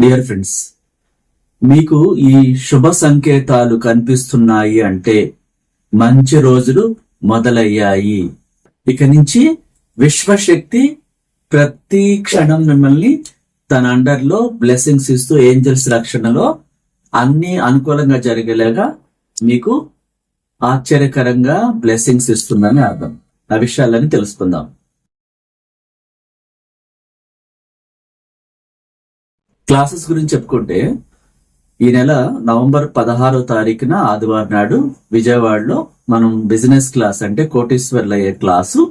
Dear friends మీకు ఈ శుభ సంకేతాలు కనిపిస్తున్నాయి అంటే మంచి రోజులు మొదలయ్యాయి. ఇక నుంచి విశ్వశక్తి ప్రతి క్షణం మిమ్మల్ని తన అండర్లో బ్లెస్సింగ్స్ ఇస్తూ ఏంజల్స్ రక్షణలో అన్ని అనుకూలంగా జరిగేలాగా మీకు ఆశ్చర్యకరంగా బ్లెస్సింగ్స్ ఇస్తుందని అర్థం. ఆ విషయాలని తెలుసుకుందాం. క్లాసెస్ గురించి చెప్పుకుంటే ఈ నెల నవంబర్ పదహారో తారీఖున ఆదివారం నాడు విజయవాడలో మనం బిజినెస్ క్లాస్ అంటే కోటీశ్వర్లు అయ్యే క్లాసు.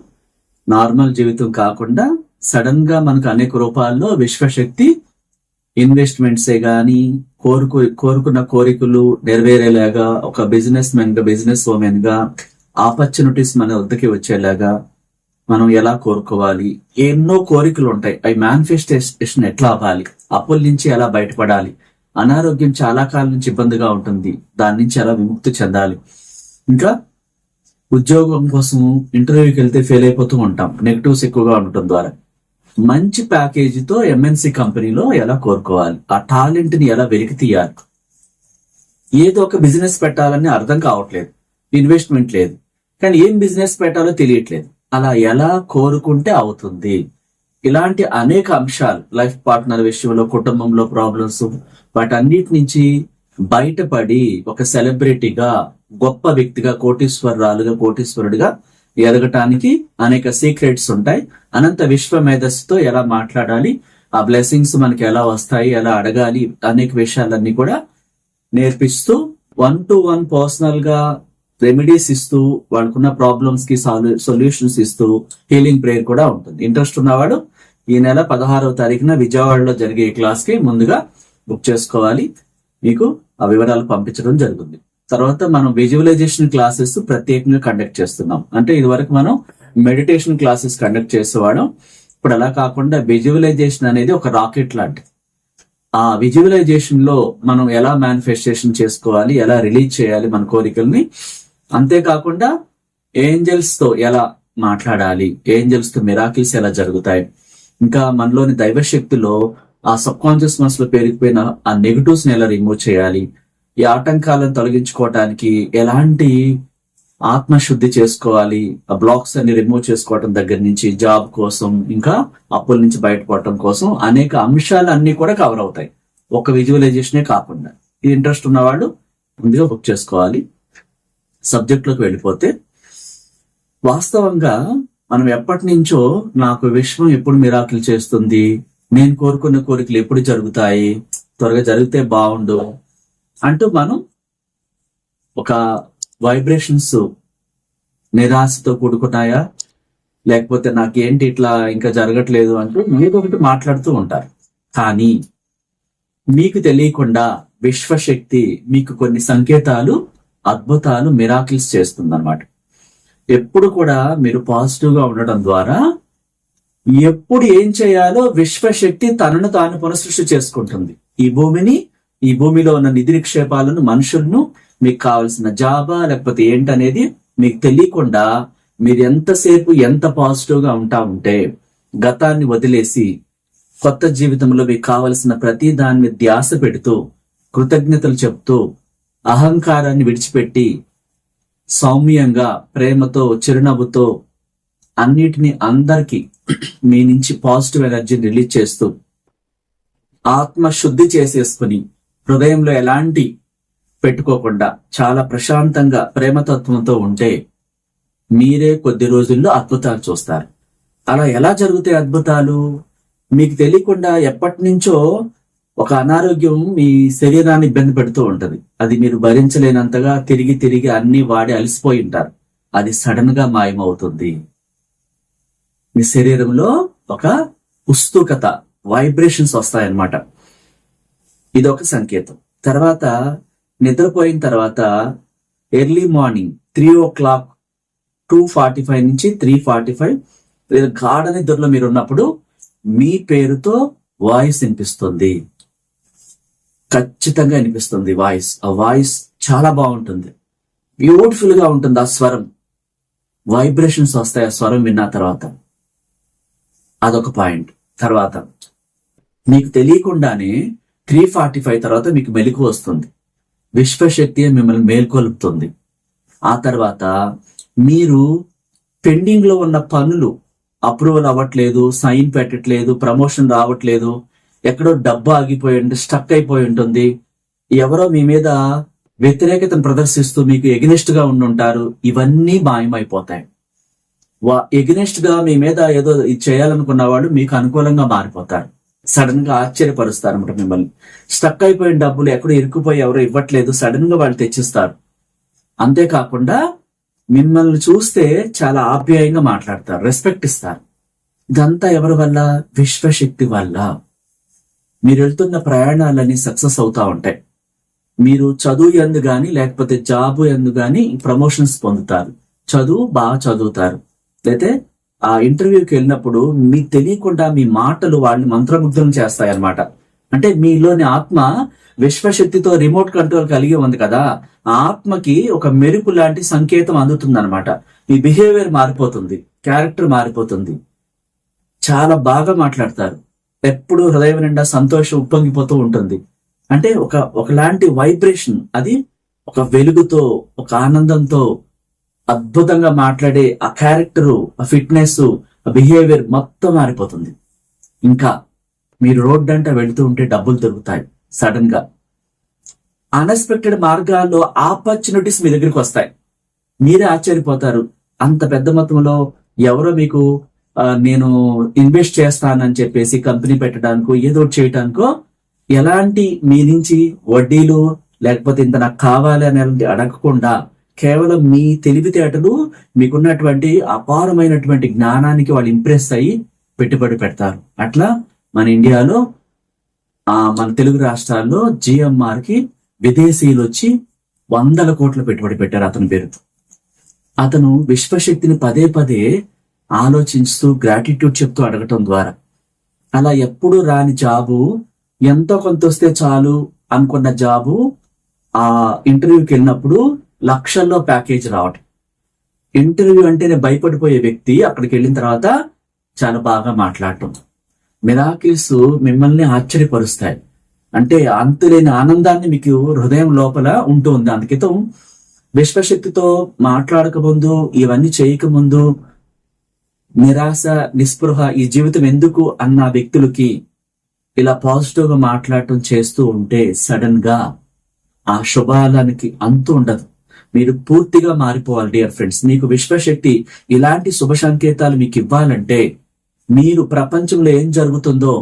నార్మల్ జీవితం కాకుండా సడన్గా మనకు అనేక రూపాల్లో విశ్వశక్తి ఇన్వెస్ట్మెంట్సే గాని కోరుకు కోరుకున్న కోరికలు నెరవేరేలాగా ఒక బిజినెస్ మెన్గా బిజినెస్ ఉమెన్గా ఆపర్చునిటీస్ మన వద్దకి వచ్చేలాగా మనం ఎలా కోరుకోవాలి? ఎన్నో కోరికలు ఉంటాయి. అవి మేనిఫెస్టేషన్ ఎట్లా అవ్వాలి? అప్పుల నుంచి ఎలా బయటపడాలి? అనారోగ్యం చాలా కాలం నుంచి ఇబ్బందిగా ఉంటుంది. దాని నుంచి ఎలా విముక్తి చెందాలి? ఇంకా ఉద్యోగం కోసం ఇంటర్వ్యూకి వెళ్తే ఫెయిల్ అయిపోతూ ఉంటాం. నెగిటివ్స్ ఎక్కువగా ఉండటం ద్వారా. మంచి ప్యాకేజీతో ఎంఎన్సి కంపెనీలో ఎలా కోరుకోవాలి? ఆ టాలెంట్ని ఎలా వెలికి తీయాలి? ఏదో ఒక బిజినెస్ పెట్టాలని అర్థం కావట్లేదు. ఇన్వెస్ట్మెంట్ లేదు. కానీ ఏం బిజినెస్ పెట్టాలో తెలియట్లేదు. అలా ఎలా కోరుకుంటే అవుతుంది? ఇలాంటి అనేక అంశాలు లైఫ్ పార్ట్నర్ విషయంలో కుటుంబంలో ప్రాబ్లమ్స్ వాటన్నిటి నుంచి బయటపడి ఒక సెలబ్రిటీగా గొప్ప వ్యక్తిగా కోటీశ్వరరాలుగా కోటీశ్వరుడిగా ఎదగటానికి అనేక సీక్రెట్స్ ఉంటాయి. అనంత విశ్వ మేధస్సుతో ఎలా మాట్లాడాలి ఆ బ్లెస్సింగ్స్ మనకి ఎలా వస్తాయి ఎలా అడగాలి అనేక విషయాలన్నీ కూడా నేర్పిస్తూ వన్ టు వన్ పర్సనల్గా రెమెడీస్ ఇస్తూ వాళ్ళకున్న ప్రాబ్లమ్స్కి సొల్యూషన్స్ ఇస్తూ హీలింగ్ ప్రేయర్ కూడా ఉంటుంది. ఇంట్రెస్ట్ ఉన్నవాడు ఈ నెల పదహారవ తారీఖున విజయవాడలో జరిగే క్లాస్కి ముందుగా బుక్ చేసుకోవాలి. మీకు ఆ వివరాలు పంపించడం జరుగుతుంది. తర్వాత మనం విజువలైజేషన్ క్లాసెస్ ప్రత్యేకంగా కండక్ట్ చేస్తున్నాం. అంటే ఇది వరకు మనం మెడిటేషన్ క్లాసెస్ కండక్ట్ చేసేవాడం ఇప్పుడు అలా కాకుండా విజువలైజేషన్ అనేది ఒక రాకెట్ లాంటిది. ఆ విజువలైజేషన్లో మనం ఎలా మేనిఫెస్టేషన్ చేసుకోవాలి ఎలా రిలీజ్ చేయాలి మన కోరికల్ని అంతేకాకుండా ఏంజల్స్తో ఎలా మాట్లాడాలి? ఏంజల్స్తో మిరాకిల్స్ ఎలా జరుగుతాయి? ఇంకా మనలోని దైవశక్తిలో ఆ సబ్ కాన్షియస్ మనసులో పేరుకుపోయిన ఆ నెగటివ్స్ని ఎలా రిమూవ్ చేయాలి? ఈ ఆటంకాలను తొలగించుకోవటానికి ఎలాంటి ఆత్మశుద్ధి చేసుకోవాలి? ఆ బ్లాక్స్ అన్ని రిమూవ్ చేసుకోవటం దగ్గర నుంచి జాబ్ కోసం ఇంకా అప్పుల నుంచి బయటపడటం కోసం అనేక అంశాలు అన్ని కూడా కవర్ అవుతాయి. ఒక విజువలైజేషనే కాకుండా. ఇది ఇంట్రెస్ట్ ఉన్నవాళ్ళు ముందుగా బుక్ చేసుకోవాలి. సబ్జెక్ట్లోకి వెళ్ళిపోతే వాస్తవంగా మనం ఎప్పటి నుంచో నాకు విశ్వం ఎప్పుడు మిరాకిల్ చేస్తుంది నేను కోరుకున్న కోరికలు ఎప్పుడు జరుగుతాయి త్వరగా జరిగితే బాగుండు అంటూ మనం ఒక వైబ్రేషన్స్ నిరాశతో కూడుకున్నాయా? లేకపోతే నాకేంటి ఇట్లా ఇంకా జరగట్లేదు అంటూ ఏదో ఒకటి మాట్లాడుతూ ఉంటారు. కానీ మీకు తెలియకుండా విశ్వశక్తి మీకు కొన్ని సంకేతాలు అద్భుతాలు మిరాకిల్స్ చేస్తుందనమాట ఎప్పుడు కూడా మీరు పాజిటివ్గా ఉండడం ద్వారా ఎప్పుడు ఏం చేయాలో విశ్వశక్తి తనను తాను పునఃసృష్టి చేసుకుంటుంది. ఈ భూమిని ఈ భూమిలో ఉన్న నిధి నిక్షేపాలను మనుషులను మీకు కావలసిన జాబా లేకపోతే ఏంటనేది మీకు తెలియకుండా మీరు ఎంతసేపు ఎంత పాజిటివ్గా ఉంటా ఉంటే గతాన్ని వదిలేసి కొత్త జీవితంలో మీకు కావలసిన ప్రతి దాన్ని ధ్యాస పెడుతూ కృతజ్ఞతలు చెప్తూ అహంకారాన్ని విడిచిపెట్టి సౌమ్యంగా ప్రేమతో చిరునవ్వుతో అన్నిటిని అందరికీ మీ నుంచి పాజిటివ్ ఎనర్జీని రిలీజ్ చేస్తూ ఆత్మ శుద్ధి చేసేసుకుని హృదయంలో ఎలాంటి పెట్టుకోకుండా చాలా ప్రశాంతంగా ప్రేమతత్వంతో ఉంటే మీరే కొద్ది రోజుల్లో అద్భుతాలు చూస్తారు. అలా ఎలా జరుగుతాయి అద్భుతాలు? మీకు తెలియకుండా ఎప్పటి నుంచో ఒక అనారోగ్యం మీ శరీరాన్ని ఇబ్బంది పెడుతూ ఉంటది. అది మీరు భరించలేనంతగా తిరిగి తిరిగి అన్ని వాడి అలసిపోయి ఉంటారు. అది సడన్గా మాయమవుతుంది. మీ శరీరంలో ఒక ఉత్సుకత వైబ్రేషన్స్ వస్తాయన్నమాట. ఇది ఒక సంకేతం. తర్వాత నిద్రపోయిన తర్వాత early morning three o'clock two forty five నుంచి త్రీ ఫార్టీ ఫైవ్ లేదా గాఢ నిద్రలో మీరు ఉన్నప్పుడు మీ పేరుతో వాయిస్ వినిపిస్తుంది. ఖచ్చితంగా అనిపిస్తుంది వాయిస్. ఆ వాయిస్ చాలా బాగుంటుంది. బ్యూటిఫుల్గా ఉంటుంది ఆ స్వరం. వైబ్రేషన్స్ వస్తాయి ఆ స్వరం విన్న తర్వాత. అదొక పాయింట్. తర్వాత మీకు తెలియకుండానే త్రీ ఫార్టీ ఫైవ్ తర్వాత మీకు మెలకు వస్తుంది. విశ్వశక్తి మిమ్మల్ని మేల్కొల్పుతుంది. ఆ తర్వాత మీరు పెండింగ్లో ఉన్న పనులు అప్రూవల్ అవ్వట్లేదు సైన్ పెట్టట్లేదు ప్రమోషన్ రావట్లేదు ఎక్కడో డబ్బు ఆగిపోయి ఉంటుంది స్టక్ అయిపోయి ఉంటుంది. ఎవరో మీ మీద వ్యతిరేకతను ప్రదర్శిస్తూ మీకు ఎగ్నెస్ట్గా ఉండుంటారు. ఇవన్నీ మాయమైపోతాయి. ఎగ్నెస్ట్గా మీ మీద ఏదో ఇది చేయాలనుకున్న వాళ్ళు మీకు అనుకూలంగా మారిపోతారు. సడన్గా ఆశ్చర్యపరుస్తారు అనమాట మిమ్మల్ని. స్టక్ అయిపోయిన డబ్బులు ఎక్కడో ఇరుక్కుపోయి ఎవరో ఇవ్వట్లేదు సడన్గా వాళ్ళు తెచ్చిస్తారు. అంతేకాకుండా మిమ్మల్ని చూస్తే చాలా ఆప్యాయంగా మాట్లాడతారు రెస్పెక్ట్ ఇస్తారు. ఇదంతా ఎవరి వల్ల? విశ్వశక్తి వల్ల. మీరు వెళ్తున్న ప్రయాణాలన్నీ సక్సెస్ అవుతా ఉంటాయి. మీరు చదువు ఎందు కానీ లేకపోతే జాబ్ ఎందు కానీ ప్రమోషన్స్ పొందుతారు. చదువు బాగా చదువుతారు. అయితే ఆ ఇంటర్వ్యూకి వెళ్ళినప్పుడు మీకు తెలియకుండా మీ మాటలు వాళ్ళని మంత్రముగ్ధం చేస్తాయన్నమాట. అంటే మీలోని ఆత్మ విశ్వశక్తితో రిమోట్ కంట్రోల్ కలిగి ఉంది కదా ఆ ఆత్మకి ఒక మెరుపు లాంటి సంకేతం అందుతుంది అనమాట మీ బిహేవియర్ మారిపోతుంది క్యారెక్టర్ మారిపోతుంది. చాలా బాగా మాట్లాడతారు. ఎప్పుడు హృదయం నిండా సంతోషం ఉప్పొంగిపోతూ ఉంటుంది. అంటే ఒక ఒకలాంటి వైబ్రేషన్ అది ఒక వెలుగుతో ఒక ఆనందంతో అద్భుతంగా మాట్లాడే ఆ క్యారెక్టరు ఆ ఫిట్నెస్ ఆ బిహేవియర్ మొత్తం మారిపోతుంది. ఇంకా మీరు రోడ్డు అంట వెళుతూ ఉంటే డబ్బులు దొరుకుతాయి సడన్గా అన్ఎక్స్పెక్టెడ్ మార్గాల్లో ఆపర్చునిటీస్ మీ దగ్గరికి వస్తాయి. మీరే ఆశ్చర్యపోతారు. అంత పెద్ద మొత్తంలో ఎవరో మీకు నేను ఇన్వెస్ట్ చేస్తానని చెప్పేసి కంపెనీ పెట్టడానికో ఏదో చేయటానికో ఎలాంటి మీ నుంచి వడ్డీలు లేకపోతే ఇంత నాకు కావాలి అనేది అడగకుండా కేవలం మీ తెలివితేటలు మీకున్నటువంటి అపారమైనటువంటి జ్ఞానానికి వాళ్ళు ఇంప్రెస్ అయ్యి పెట్టుబడి పెడతారు. అట్లా మన ఇండియాలో ఆ మన తెలుగు రాష్ట్రాల్లో జిఎంఆర్కి విదేశీయులు వచ్చి వందల కోట్ల పెట్టుబడి పెట్టారు అతని పేరుతో. అతను విశ్వశక్తిని పదే పదే ఆలోచిస్తూ గ్రాటిట్యూడ్ చెప్తూ అడగటం ద్వారా. అలా ఎప్పుడు రాని జాబు ఎంతో కొంత వస్తే చాలు అనుకున్న జాబు ఆ ఇంటర్వ్యూకి వెళ్ళినప్పుడు లక్షల్లో ప్యాకేజ్ రావటం. ఇంటర్వ్యూ అంటేనే భయపడిపోయే వ్యక్తి అక్కడికి వెళ్ళిన తర్వాత చాలా బాగా మాట్లాడటం. మిరాకిల్స్ మిమ్మల్ని ఆశ్చర్యపరుస్తాయి. అంటే అంతులేని ఆనందాన్ని మీకు హృదయం లోపల ఉంటుంది అందుకితం విశ్వశక్తితో మాట్లాడక ముందు ఇవన్నీ చేయక ముందు నిరాశ నిస్పృహ ఈ జీవితం ఎందుకు అన్న వ్యక్తులకి ఇలా పాజిటివ్గా మాట్లాడటం చేస్తూ ఉంటే సడన్గా ఆ శుభాలానికి అంతు ఉండదు. మీరు పూర్తిగా మారిపోవాలి డియర్ ఫ్రెండ్స్ మీకు విశ్వశక్తి ఇలాంటి శుభ సంకేతాలు మీకు ఇవ్వాలంటే మీరు ప్రపంచంలో ఏం జరుగుతుందో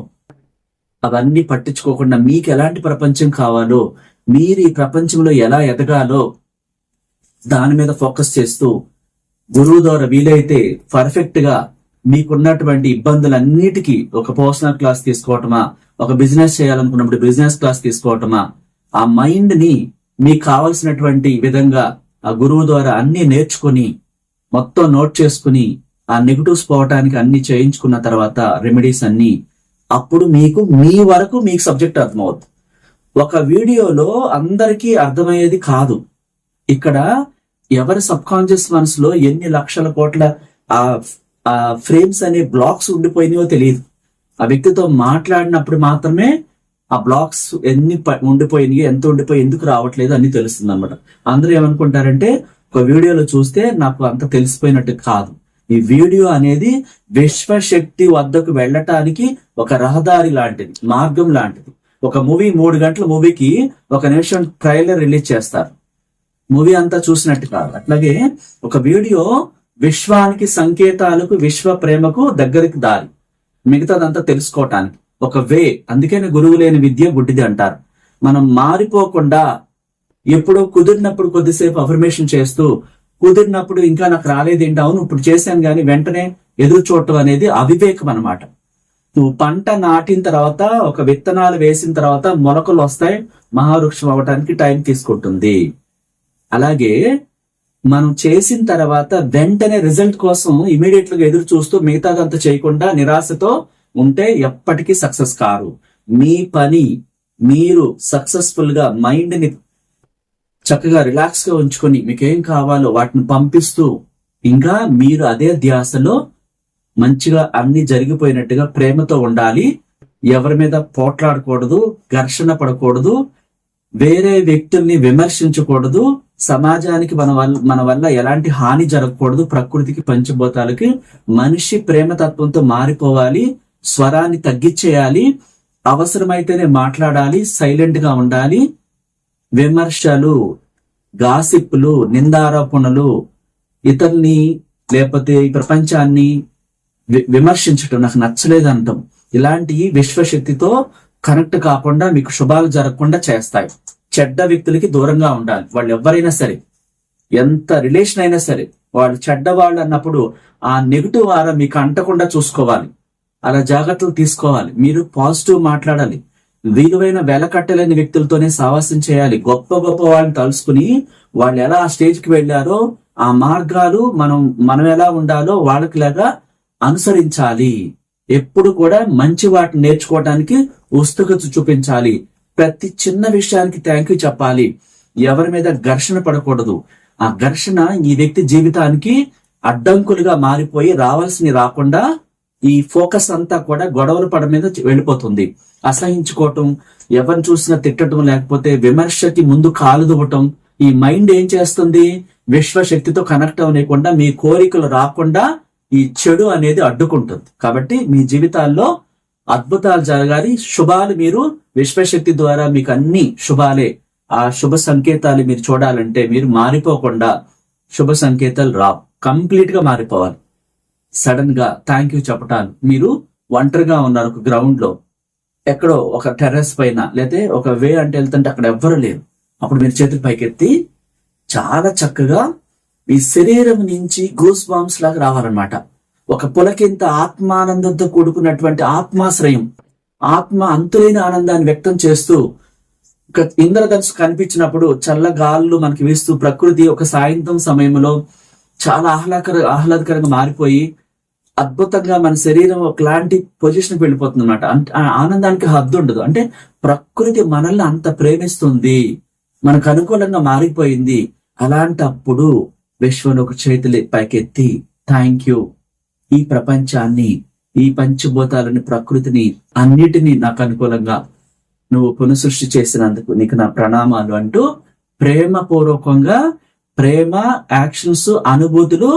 అవన్నీ పట్టించుకోకుండా మీకు ఎలాంటి ప్రపంచం కావాలో మీరు ఈ ప్రపంచంలో ఎలా ఎదగాలో దాని మీద ఫోకస్ చేస్తూ గురువు ద్వారా వీలైతే పర్ఫెక్ట్గా మీకున్నటువంటి ఇబ్బందులన్నిటికీ ఒక పర్సనల్ క్లాస్ తీసుకోవటమా ఒక బిజినెస్ చేయాలనుకున్నప్పుడు బిజినెస్ క్లాస్ తీసుకోవటమా ఆ మైండ్ని మీకు కావలసినటువంటి విధంగా ఆ గురువు ద్వారా అన్ని నేర్చుకుని మొత్తం నోట్ చేసుకుని ఆ నెగిటివ్స్ పోవటానికి అన్ని చేయించుకున్న తర్వాత రెమెడీస్ అన్ని అప్పుడు మీకు మీ వరకు మీకు సబ్జెక్ట్ అర్థమవుతుంది ఒక వీడియోలో అందరికీ అర్థమయ్యేది కాదు. ఇక్కడ ఎవరి సబ్ కాన్షియస్ మనసులో ఎన్ని లక్షల కోట్ల ఆ ఫ్రేమ్స్ అనే బ్లాక్స్ ఉండిపోయినాయో తెలియదు. ఆ వ్యక్తితో మాట్లాడినప్పుడు మాత్రమే ఆ బ్లాక్స్ ఎన్ని ఉండిపోయినాయి ఎంత ఉండిపోయి ఎందుకు రావట్లేదు అని తెలుస్తుంది అనమాట అందరూ ఏమనుకుంటారంటే ఒక వీడియోలో చూస్తే నాకు అంత తెలిసిపోయినట్టు కాదు. ఈ వీడియో అనేది విశ్వశక్తి వద్దకు వెళ్ళటానికి ఒక రహదారి లాంటిది మార్గం లాంటిది. ఒక మూవీ మూడు గంటల మూవీకి ఒక నిమిషం ట్రైలర్ రిలీజ్ చేస్తారు. మూవీ అంతా చూసినట్టు కాదు. అట్లాగే ఒక వీడియో విశ్వానికి సంకేతాలకు విశ్వ ప్రేమకు దగ్గరికి దారి. మిగతాదంతా తెలుసుకోవటానికి ఒక వే అందుకనే గురువు లేని విద్య గుడ్డిది అంటారు. మనం మారిపోకుండా ఎప్పుడో కుదిరినప్పుడు కొద్దిసేపు అఫర్మేషన్ చేస్తూ కుదిరినప్పుడు ఇంకా నాకు రాలేదేంటి అవును ఇప్పుడు చేశాను కానీ వెంటనే ఎదురు చూడటం అనేది అవివేకం అనమాట నువ్వు పంట నాటిన తర్వాత ఒక విత్తనాలు వేసిన తర్వాత మొలకలు వస్తాయి మహావృక్షం అవ్వటానికి టైం తీసుకుంటుంది. అలాగే మనం చేసిన తర్వాత వెంటనే రిజల్ట్ కోసం ఇమీడియట్గా ఎదురు చూస్తూ మిగతాదంతా చేయకుండా నిరాశతో ఉంటే ఎప్పటికీ సక్సెస్ కారు. మీ పని మీరు సక్సెస్ఫుల్గా మైండ్ని చక్కగా రిలాక్స్గా ఉంచుకొని మీకు ఏం కావాలో వాటిని పంపిస్తూ ఇంకా మీరు అదే ధ్యాసలో మంచిగా అన్ని జరిగిపోయినట్టుగా ప్రేమతో ఉండాలి. ఎవరి మీద పోట్లాడకూడదు ఘర్షణ పడకూడదు వేరే వ్యక్తుల్ని విమర్శించకూడదు. సమాజానికి మన వల్ల మన వల్ల ఎలాంటి హాని జరగకూడదు. ప్రకృతికి పంచభూతాలకి మనిషి ప్రేమతత్వంతో మారిపోవాలి. స్వరాన్ని తగ్గించేయాలి అవసరమైతేనే మాట్లాడాలి. సైలెంట్గా ఉండాలి. విమర్శలు గాసిప్లు నిందారోపణలు ఇతరుల్ని లేకపోతే ప్రపంచాన్ని వి- విమర్శించటం నాకు నచ్చలేదు అంటాం ఇలాంటి విశ్వశక్తితో కనెక్ట్ కాకుండా మీకు శుభాలు జరగకుండా చేస్తాయి. చెడ్డ వ్యక్తులకి దూరంగా ఉండాలి. వాళ్ళు ఎవరైనా సరే ఎంత రిలేషన్ అయినా సరే వాళ్ళు చెడ్డ వాళ్ళు అన్నప్పుడు ఆ నెగిటివ్ ఆరా మీకు అంటకుండా చూసుకోవాలి. అలా జాగ్రత్తలు తీసుకోవాలి. మీరు పాజిటివ్ మాట్లాడాలి. విలువైన వెల కట్టలేని వ్యక్తులతోనే సావాసం చేయాలి. గొప్ప గొప్ప వాళ్ళని తలుసుకుని వాళ్ళు ఎలా ఆ స్టేజ్కి వెళ్ళారో ఆ మార్గాలు మనం మనం ఎలా ఉండాలో వాళ్ళకి లాగా అనుసరించాలి. ఎప్పుడు కూడా మంచి వాటిని నేర్చుకోవడానికి ఉత్సుకత చూపించాలి. ప్రతి చిన్న విషయానికి థ్యాంక్ యూ చెప్పాలి. ఎవరి మీద ఘర్షణ పడకూడదు. ఆ ఘర్షణ ఈ వ్యక్తి జీవితానికి అడ్డంకులుగా మారిపోయి రావాల్సిన రాకుండా ఈ ఫోకస్ అంతా కూడా గొడవలు పడ మీద వెళ్ళిపోతుంది. అసహించుకోవటం ఎవరిని చూసినా తిట్టడం లేకపోతే విమర్శకి ముందు కాలు దువ్వటం ఈ మైండ్ ఏం చేస్తుంది? విశ్వశక్తితో కనెక్ట్ అవ్వకుండా మీ కోరికలు రాకుండా ఈ చెడు అనేది అడ్డుకుంటుంది. కాబట్టి మీ జీవితాల్లో అద్భుతాలు జరగాలి. శుభాలు మీరు విశ్వశక్తి ద్వారా మీకు అన్ని శుభాలే ఆ శుభ సంకేతాలు మీరు చూడాలంటే మీరు మారిపోకుండా శుభ సంకేతాలు రావు. కంప్లీట్గా మారిపోవాలి. సడన్గా థ్యాంక్ యూ చెప్పటాలు. మీరు ఒంటరిగా ఉన్నారు ఒక గ్రౌండ్లో. ఎక్కడో ఒక టెర్రస్ పైన లేతే ఒక వే అంటే వెళ్తుంటే అక్కడ ఎవ్వరు లేరు. అప్పుడు మీరు చేతులు పైకెత్తి చాలా చక్కగా మీ శరీరం నుంచి గూస్ బాంబ్స్ లాగా రావాలన్నమాట. ఒక పులకింత ఆత్మానందంతో కూడుకున్నటువంటి ఆత్మాశ్రయం ఆత్మ అంతులేని ఆనందాన్ని వ్యక్తం చేస్తూ ఒక ఇంద్రధనుసు కనిపించినప్పుడు చల్ల గాళ్ళు మనకి వీస్తూ ప్రకృతి ఒక సాయంత్రం సమయంలో చాలా ఆహ్లాదకర ఆహ్లాదకరంగా మారిపోయి అద్భుతంగా మన శరీరం ఒకలాంటి పొజిషన్ వెళ్ళిపోతుంది అనమాట అంటే ఆ ఆనందానికి హద్దు ఉండదు. అంటే ప్రకృతి మనల్ని అంత ప్రేమిస్తుంది మనకు అనుకూలంగా మారిపోయింది అలాంటప్పుడు విశ్వను ఒక చేతులు పైకెత్తి థ్యాంక్ యూ ఈ ప్రపంచాన్ని ఈ పంచభూతాలని ప్రకృతిని అన్నిటినీ నాకు అనుకూలంగా నువ్వు పునఃసృష్టి చేసినందుకు నీకు నా ప్రణామాలు అంటూ ప్రేమపూర్వకంగా ప్రేమ యాక్షన్స్ అనుభూతులు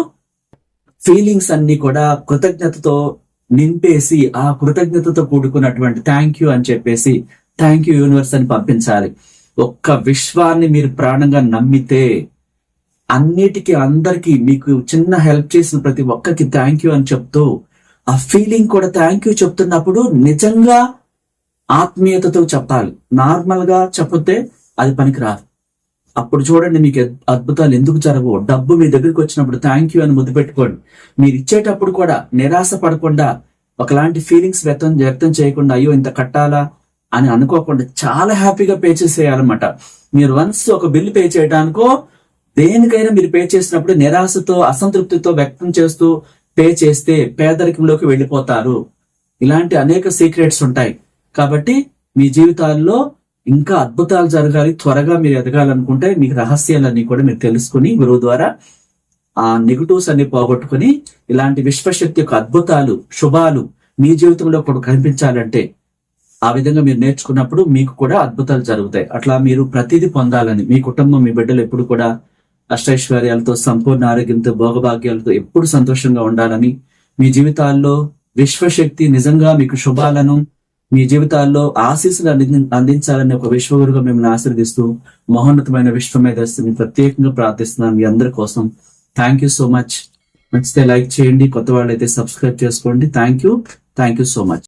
ఫీలింగ్స్ అన్ని కూడా కృతజ్ఞతతో నింపేసి ఆ కృతజ్ఞతతో కూడుకున్నటువంటి థ్యాంక్ యూ అని చెప్పేసి థ్యాంక్ యూ యూనివర్స్ అని పంపించాలి. ఒక్క విశ్వాన్ని మీరు ప్రాణంగా నమ్మితే అన్నిటికీ అందరికి మీకు చిన్న హెల్ప్ చేసిన ప్రతి ఒక్కరికి థ్యాంక్ యూ అని చెప్తూ ఆ ఫీలింగ్ కూడా థ్యాంక్ యూ చెప్తున్నప్పుడు నిజంగా ఆత్మీయతతో చెప్పాలి. నార్మల్గా చెప్పితే అది పనికిరాదు. అప్పుడు చూడండి మీకు అద్భుతాలు ఎందుకు జరగవు. డబ్బు మీ దగ్గరికి వచ్చినప్పుడు థ్యాంక్ యూ అని ముద్దు పెట్టుకోండి. మీరు ఇచ్చేటప్పుడు కూడా నిరాశ పడకుండా ఒకలాంటి ఫీలింగ్స్ వ్యక్తం వ్యక్తం చేయకుండా అయ్యో ఇంత కట్టాలా అని అనుకోకుండా చాలా హ్యాపీగా పే చేసేయాలన్నమాట. మీరు వన్స్ ఒక బిల్ పే చేయడానికో దేనికైనా మీరు పే చేసినప్పుడు నిరాశతో అసంతృప్తితో వ్యక్తం చేస్తూ పే చేస్తే పేదరికంలోకి వెళ్ళిపోతారు. ఇలాంటి అనేక సీక్రెట్స్ ఉంటాయి. కాబట్టి మీ జీవితాల్లో ఇంకా అద్భుతాలు జరగాలి. త్వరగా మీరు ఎదగాలనుకుంటే మీ రహస్యాలన్నీ కూడా మీరు తెలుసుకుని గురువు ద్వారా ఆ నెగటివ్స్ అన్ని పోగొట్టుకుని ఇలాంటి విశ్వశక్తి యొక్క అద్భుతాలు శుభాలు మీ జీవితంలో కూడా కనిపించాలంటే ఆ విధంగా మీరు నేర్చుకున్నప్పుడు మీకు కూడా అద్భుతాలు జరుగుతాయి. అట్లా మీరు ప్రతిదీ పొందాలని మీ కుటుంబం మీ బిడ్డలు ఎప్పుడు కూడా అష్టైశ్వర్యాలతో సంపూర్ణ ఆరోగ్యంతో భోగభాగ్యాలతో ఎప్పుడు సంతోషంగా ఉండాలని మీ జీవితాల్లో విశ్వశక్తి నిజంగా మీకు శుభాలను మీ జీవితాల్లో ఆశీస్సులు అంది అందించాలని ఒక విశ్వగురుగా మిమ్మల్ని ఆశీర్దిస్తూ మహోన్నతమైన విశ్వమేధస్సుని ప్రత్యేకంగా ప్రార్థిస్తున్నాను మీ అందరి కోసం. థ్యాంక్ యూ సో మచ్ నచ్చితే లైక్ చేయండి కొత్త వాళ్ళైతే సబ్స్క్రైబ్ చేసుకోండి. Thank you thank you so much